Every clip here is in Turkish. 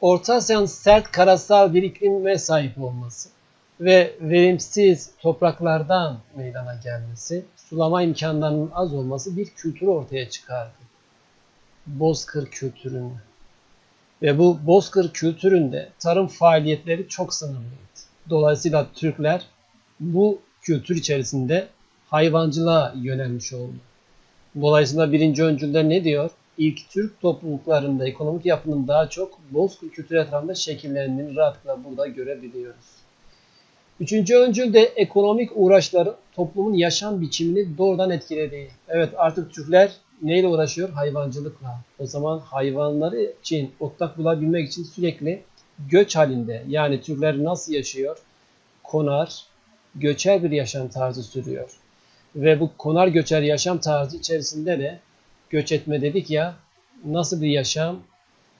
Orta Asya'nın sert karasal bir iklime sahip olması ve verimsiz topraklardan meydana gelmesi, sulama imkanlarının az olması bir kültürü ortaya çıkardı. Bozkır kültürünü. Ve bu Bozkır kültüründe tarım faaliyetleri çok sınırlıydı. Dolayısıyla Türkler bu kültür içerisinde hayvancılığa yönelmiş oldu. Dolayısıyla birinci öncülde ne diyor? İlk Türk topluluklarında ekonomik yapının daha çok Bozkır kültürü etrafında şekillendiğini rahatlıkla burada görebiliyoruz. Üçüncü öncül de ekonomik uğraşların toplumun yaşam biçimini doğrudan etkilediği. Evet artık Türkler neyle uğraşıyor? Hayvancılıkla. O zaman hayvanları için otlak bulabilmek için sürekli göç halinde. Yani Türkler nasıl yaşıyor? Konar, göçer bir yaşam tarzı sürüyor. Ve bu konar göçer yaşam tarzı içerisinde de göç etme dedik ya nasıl bir yaşam?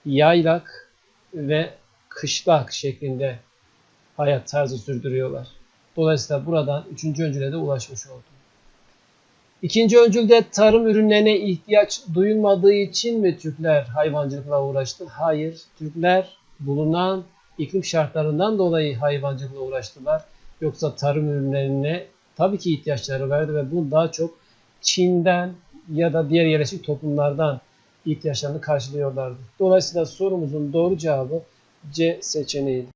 Yaylak ve kışlak şeklinde hayat tarzı sürdürüyorlar. Dolayısıyla buradan üçüncü öncüle de ulaşmış oldum. İkinci öncülde tarım ürünlerine ihtiyaç duyulmadığı için mi Türkler hayvancılıkla uğraştı? Hayır. Türkler bulunan iklim şartlarından dolayı hayvancılıkla uğraştılar. Yoksa tarım ürünlerine tabii ki ihtiyaçları vardı ve bu daha çok Çin'den ya da diğer yerleşik toplumlardan ihtiyaçlarını karşılıyorlardı. Dolayısıyla sorumuzun doğru cevabı C seçeneği.